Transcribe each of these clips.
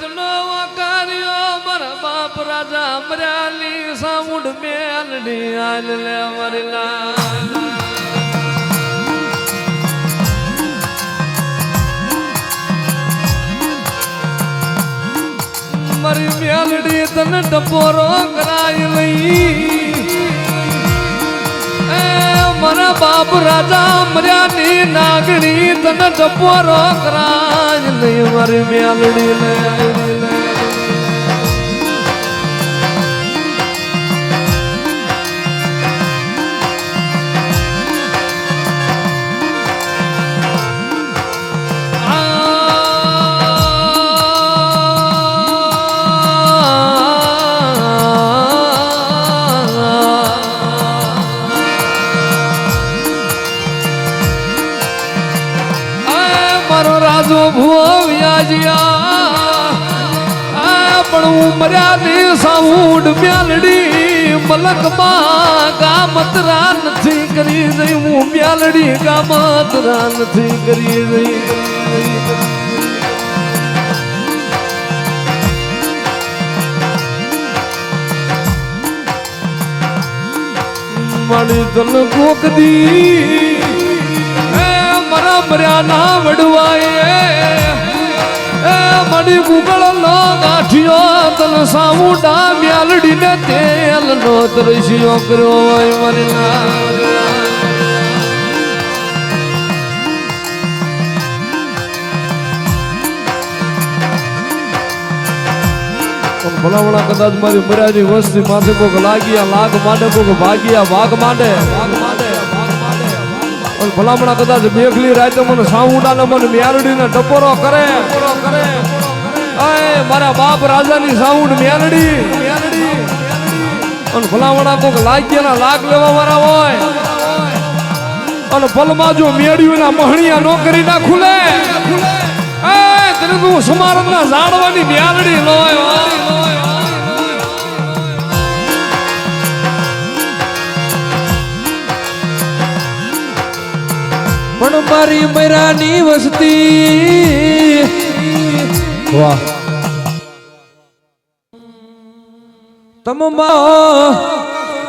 રીતનો વાકાર્યો મારા બાપ રાજા મર્યાલી સામુડ મેલડી આલ લે મરલા મારી મેલડી તને ટપોરો કરાય લઈ. એ મારા બાપ રાજા મર્યાની નાગણી તને ટપોરો કરાય લઈ મારી રાજો ભુવો વ્યાજિયા પણ હું મર્યાદી સાઉડ મ્યાલડી. મલકમાં ગામતરા નથી કરી રહી. હું મ્યાલડી ગામતરા નથી કરી રહી. મારી તલ કોકદી એ મર્યા ના વડવાય એ મડી ગુગળ નો ગાંઠિયો તન સામુડા મ્યાલડી ને તેલ નો તરસ્યો કર્યો હોય મારી ના. ભલામણા કદાચ મારી મર્યાદી વસ્તી માથે કોક લાગ્યા, લાગ માંડે, કોક ભાગ્યા ભાગ માંડે. પણ ભલામણા કદાચ મેઘલી રાતે મને સાઉડાને મને મ્યારડીને ટપોરો કરે. કરે અય, મારા બાપ રાજાની સાઉન્ડ મ્યારડી. અને ભલામણા કોક લાગ્યાના લાગ લેવા વાળા હોય. અને ભલમાં જો મેળ્યું મહણિયા નોકરી ના ખુલે એ તને તું સમારંભના ઝાડવાની મ્યારડી લોય. મારી મૈરાની વસ્તી. વાહ. તમ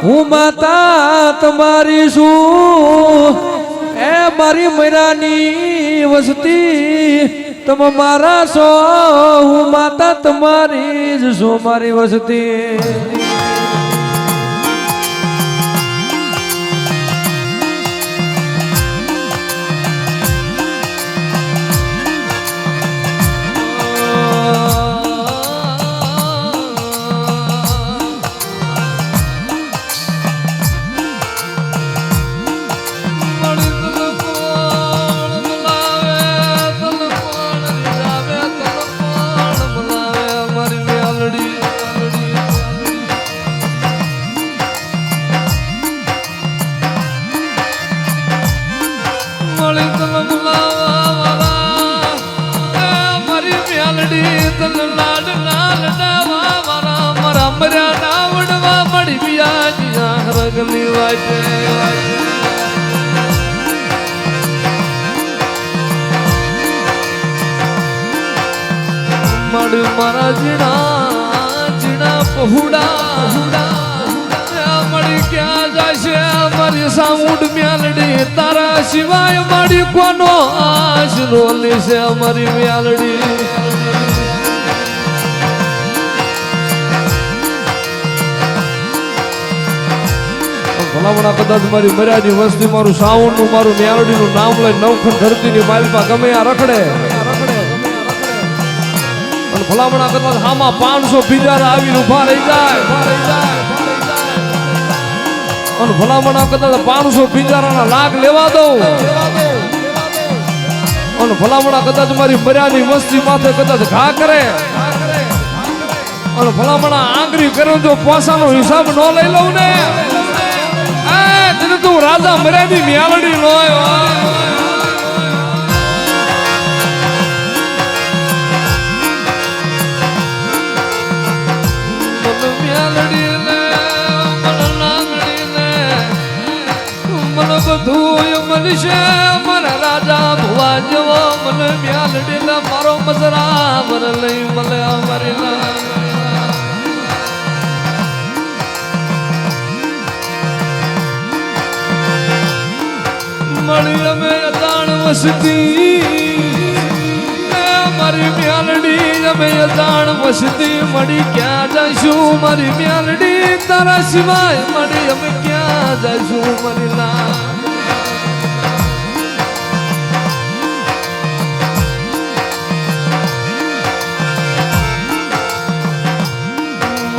હું માતા તમારી છું. એ મારી મૈરાની વસ્તી. તમ મારા છો, હું માતા તમારી જ છું મારી વસ્તી. મડ મારા જીણા જીણા પહુડા મળી ક્યાં જશે? મારી સાઉન્ડ મ્યાલડી. તારા સિવાય મારી કોનો આશરો લેશે મારી મ્યાલડી. ભલામણા કદાચ મારી મર્યાદી વસ્તી, મારું સાઉન્ડનું મારું મ્યાલડી નું નામ લઈ નવખંડ ધરતી ની માલપા ગમે આ રખડે. અને ભલામણા કદાચ આમાં પાંચસો બીજા આવીને ઊભા રહી જાય. અને ભલામણા કદાચ પાંચસો બિજારાના લાગ લેવા દઉં. અને ભલામણા કદાચ મારી મર્યાદી વસ્તી માથે કદાચ ઘા કરે. અને ભલામણા આંગરી કરે જો પોસાનો હિસાબ ન લઈ લઉં ને. તું રાજા મર્યાદી મ્યાલડી ને બધું મળશે મારા રાજા ભુવા જેવો મને મ્યાલડીને મારો મસરા મર લઈ મળે અમારી મળી અમે અતાણ વસતી મ્યાલડી અમે અજાણ મળી ક્યાં જઈશું? મારી મ્યાલડી તારા સિવાય મળી અમે ક્યાં જઈશું? મારી ના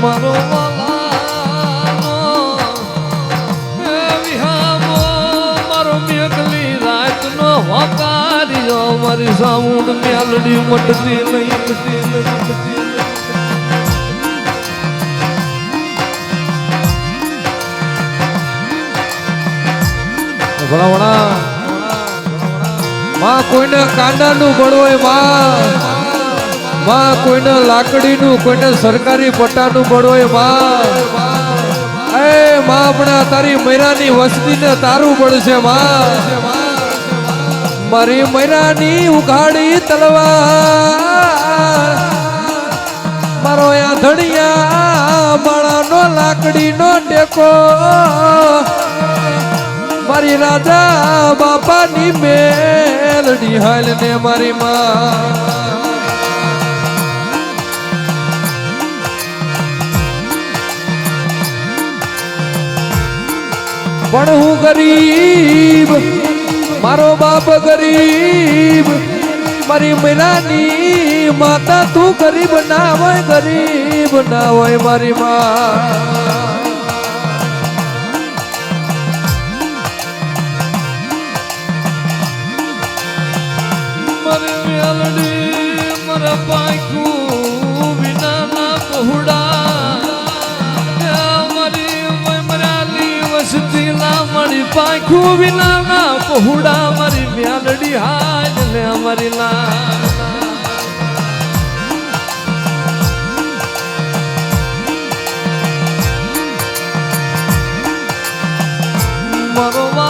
મારો મારી સાઉન્ડ મેલડી મટતી નહીં, મટતી માં કોઈને કાંડાનું બળ હોય, માં. માં કોઈને લાકડીનું, કોઈને સરકારી પટ્ટાનું બળ હોય, માં. એ, માં આપણા તારી મૈરાની વસ્તીને તારું પડશે માં. મારી મૈરાની ઉઘાડી તલવાર. મારો આ ધણિયા માળાનો લાકડીનો ટેકો. મારી રાજા બાપાની મેલડી હાલ ને મારી માં. પણ હું ગરીબ મારો બાપ ગરીબ, મારી મૈનાની માતા તું ગરીબ ના હોય, ગરીબ ના હોય મારી માં. પાંખું વિનાના એ મારી મેલડી હાજ ને અમારી લા મારો વાલાનો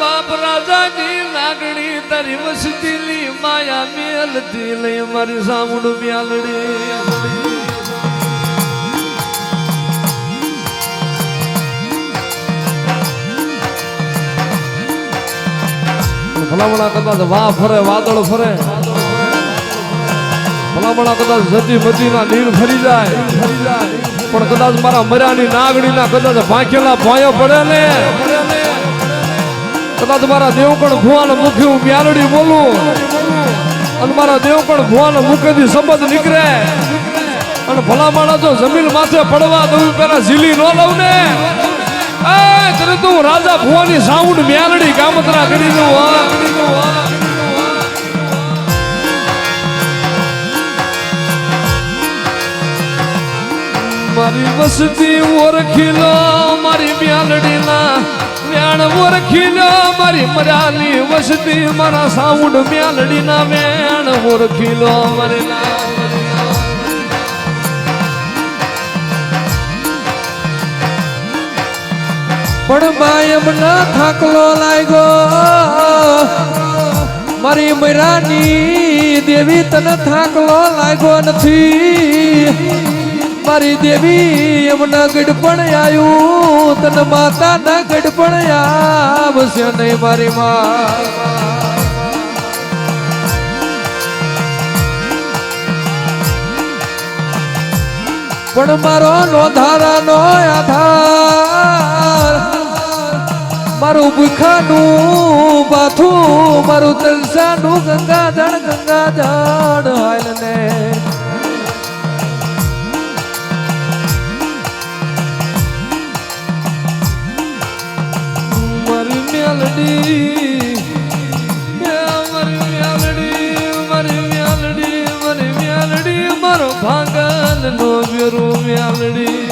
બાપ રાજાની લાગણી તારી વસતીની માયા મેલતી લઈ મારી સામુડ મ્યાલડી ભલામણા કદાચ વાહ ફરે, વાદળ ફરે. ભલામણા કદાચ જતી મતીના નીર ફરી જાય. પણ કદાચ મારા મર્યાની નાગણીના કદાચ ભાંખેલા ભાયો પડે ને. કદાચ મારા દેવકણ ભુવાને મુખે હું મ્યાલડી બોલું. અને મારા દેવકણ ભુવાને મુખેથી શબ્દ નીકળે. અને ભલામણા જો જમીન માથે પડવા દઉં પેલા ઝીલી ન લઉં ને. તને તો હું રાજા ભુવાની સાઉન્ડ મ્યાલડી કામતરા કરી દઉં, હા. મારી વસતી ઓળખી લો મારી મ્યાલડીના વ્યાણ ઓળખી લો મારી મરાલી વસતી, મારા સાઉન્ડ મ્યાલડીના વેણ ઓળખી લો મારી પણ માયમ ના થાકલો લાગ્યો. મારી મૈરાની દેવી તને થાકલો લાગ્યો નથી. મારી દેવી, એમના ગઢપણ આવ્યું તને માતા ના ગઢપણ આવશે નહીં મારી માં. પણ મારો નોંધારાનો આધાર, મારું ભૂખાનું બાથું, મારું તલસાનું ગંગાજળ ગંગાજળ હાલ ને નો વેરો મ્યાલડી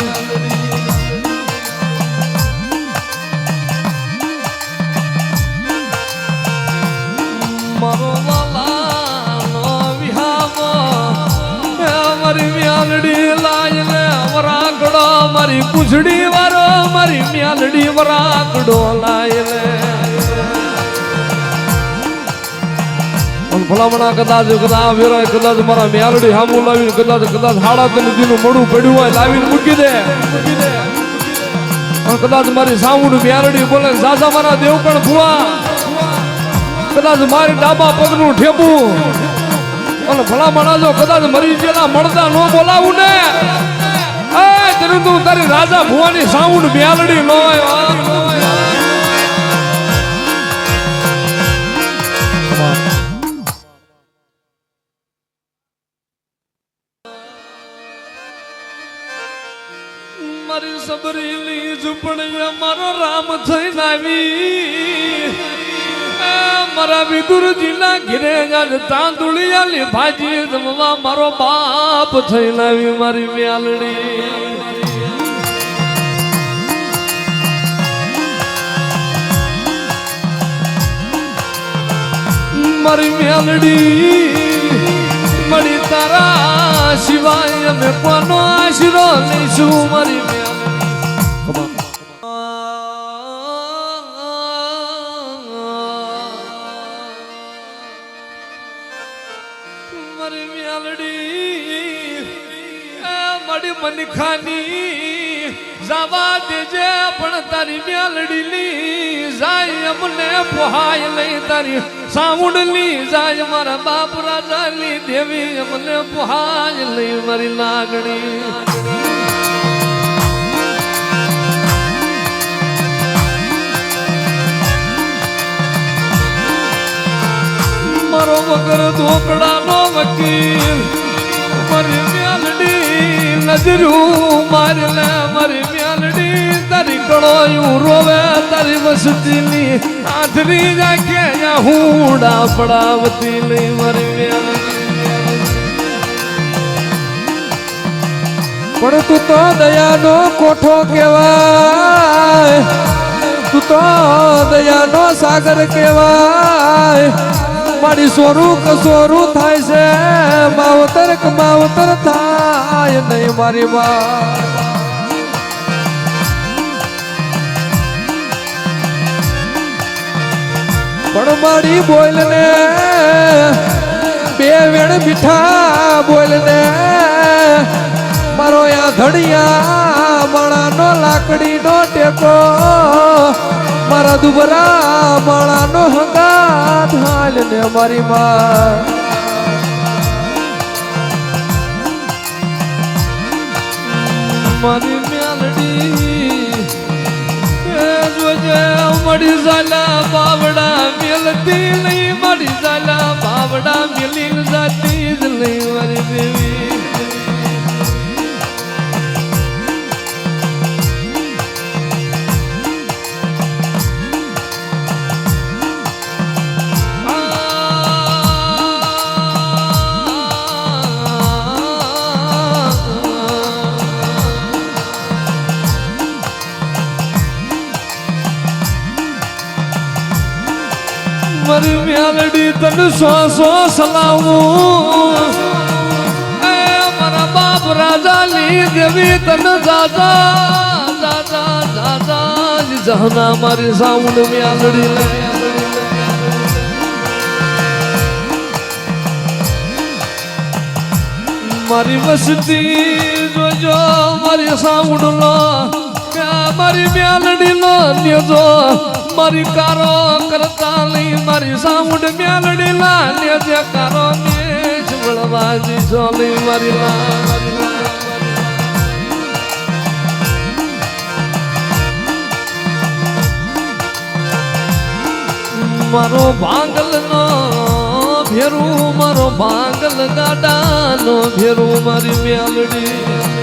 મારો લાલાનો વિહામો મારી મ્યાલડી લાયને વરાકડો મારી પૂછડી વારો મારી મ્યાલડી વરાકડો લાયને. ભલામણા કદાચ કદાચ વેરાય, કદાચ મારા મેલડી હામું લાવીને, કદાચ કદાચ હાડા તને દીનું મોડું પડ્યું હોય લાવીને મૂકી દે. કદાચ મારી સામું મેલડી બોલે સાસા મારા દેવ પણ ભુવા. કદાચ મારી ડાબા પગનું ઠેપું. અને ભલામણા જો કદાચ મરી ગયેલા મળતા ન બોલાવું ને. તને તું તારી રાજા ભુવાની સાઉન્ડ મ્યાલડી લોય મારી સબરેલી અમારો મારો રામ થઈને આવી. મારા વિદુરજીના ઘીરે જાજ તાંદુળિયાલી ભાજી જમવા મારો બાપ થઈને આવી મારી મ્યાલડી મારી મ્યાલડી મળી તારા સિવાય અમે કોનો આશરો લઈશું? મારી તારી મ્યાલડી લી જાય અમને પોહાય લઈ તારી સાઉન્ડ લી જાય મારા બાપ રાજા લી દેવી અમને પોહાય લઈ મારી લાગણી. મારો વગર ધોકડાનો વકીલ, મારી મ્યાલડી નજરું મારી લે મારી મ્યાલડી તારી કળોયું રોવે તારી વસતીની આધરી જાકે યા હુડા પડાવતી લઈ મારી પણ તું તો દયાનો કોઠો કહેવાય, તું તો દયાનો સાગર કહેવાય. મારી સોરું કસોરું થાય છે, માવતર કમાવતર માવતર થાય નહીં મારી માં પણ મારી બોલ ને બે વેણ મીઠા બોલ ને મારો યા ધડિયા માણાનો લાકડીનો ટેકો, મારા દુબરા માણાનો હંગાત હાલ ને મારી માં. મારી મેલડી જોજે મળી ઝાલા બાવડા મેલતી મારી મ્યાલડી તન સો સો સલાવું એ મારા બાપ રાજા લી દેવી તન દાદા દાદા દાદા જહના મારી સાઉન્ડ મ્યાલડી લે મારી વસતી જોજો મારી સાઉન્ડ લો મારી મ્યાલડી લો નેજો. મારી કારો કરતા લઈ મારી સાઉન્ડ મ્યાલડી લા નેજે કારો મેચ વળવાજી જોલી મારી લા. મારો ભાંગલ નો ભેરું, મારો ભાંગલ ગાડા નો ભેરું, મારી મ્યાલડી.